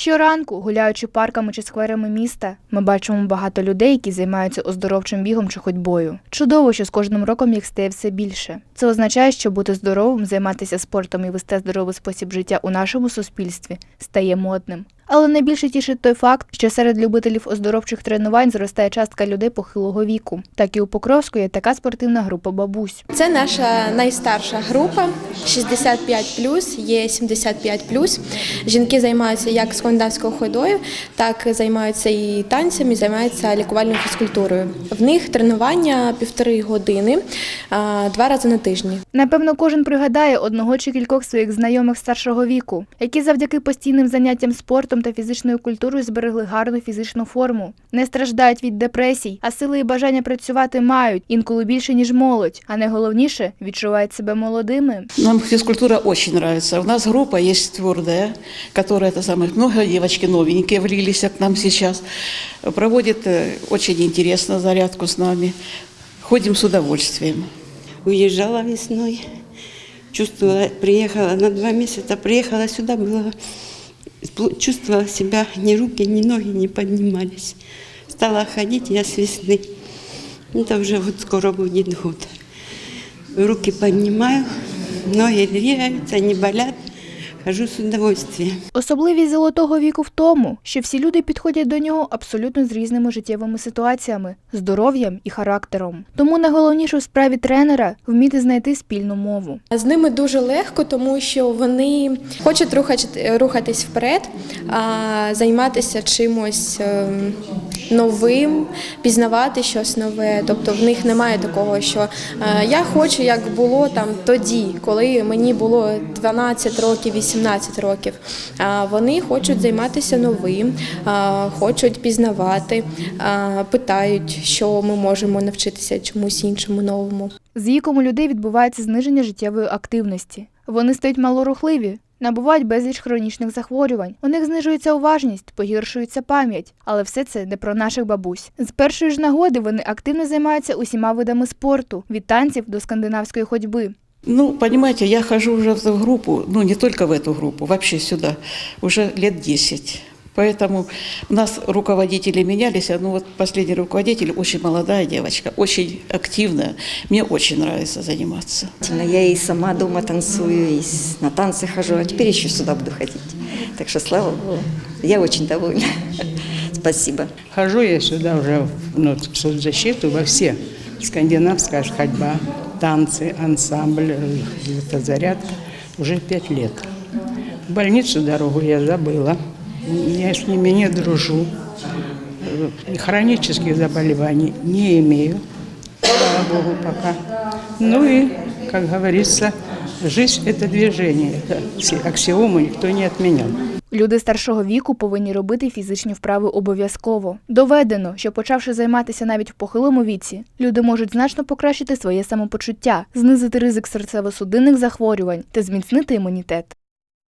Щоранку, гуляючи парками чи скверами міста, ми бачимо багато людей, які займаються оздоровчим бігом чи ходьбою. Чудово, що з кожним роком їх стає все більше. Це означає, що бути здоровим, займатися спортом і вести здоровий спосіб життя у нашому суспільстві стає модним. Але найбільше тішить той факт, що серед любителів оздоровчих тренувань зростає частка людей похилого віку. Так і у Покровську є така спортивна група бабусь. Це наша найстарша група 65+, є 75+. Жінки займаються як скандинавською ходою, так займаються і танцями, займаються лікувальною фізкультурою. В них тренування півтори години, два рази на тижні. Напевно, кожен пригадає одного чи кількох своїх знайомих старшого віку, які завдяки постійним заняттям спортом та фізичною культурою зберегли гарну фізичну форму, не страждають від депресій, а сили і бажання працювати мають інколи більше ніж молодь, а найголовніше відчувають себе молодими. Нам физкультура очень нравится. У нас группа есть твердая, которая это самое, много девочки новенькие влились к нам сейчас. Проводит э, очень интересно зарядку с нами. Ходим с удовольствием. Уезжала весной, чувствовала, приехала на два месяца, приехала сюда, было, чувствовала себя, ни руки, ни ноги не поднимались. Стала ходить я с весны. Это уже вот скоро будет год. Руки поднимаю, ноги двигаются, не болят. Хожу с удовольствием. Особливість золотого віку в тому, що всі люди підходять до нього абсолютно з різними життєвими ситуаціями, здоров'ям і характером. Тому найголовніше у справі тренера вміти знайти спільну мову. З ними дуже легко, тому що вони хочуть рухати- рухатись вперед, а, займатися чимось ем, новим, пізнавати щось нове. Тобто в них немає такого, що е, я хочу, як було там тоді, коли мені було 12 років, 18 років. Вони хочуть займатися новим, хочуть пізнавати, питають, що ми можемо навчитися чомусь іншому новому. З віком у людей відбувається зниження життєвої активності. Вони стають малорухливі, набувають безліч хронічних захворювань. У них знижується уважність, погіршується пам'ять. Але все це не про наших бабусь. З першої ж нагоди вони активно займаються усіма видами спорту від танців до скандинавської ходьби. Ну, понимаете, я хожу уже в групу, ну, не только в эту группу, вообще сюда, уже лет 10. Поэтому у нас руководители менялись, а ну вот последний руководитель очень молодая девочка, очень активная. Мне очень нравится заниматься. Я и сама дома танцую, и на танцы хожу, а теперь еще сюда буду ходить. Так что слава Богу, я очень довольна. Спасибо. Хожу я сюда уже ну, в соцзащиту во все. Скандинавская ходьба, танцы, ансамбль, э, это зарядка. Уже пять лет. В больницу дорогу я забыла. Я с ними не дружу. Э, Хронических заболеваний не имею. Слава Богу, пока. Ну и, как говорится, жизнь – это движение. Это все аксиомы никто не отменял. Люди старшого віку повинні робити фізичні вправи обов'язково. Доведено, що почавши займатися навіть в похилому віці, люди можуть значно покращити своє самопочуття, знизити ризик серцево-судинних захворювань та зміцнити імунітет.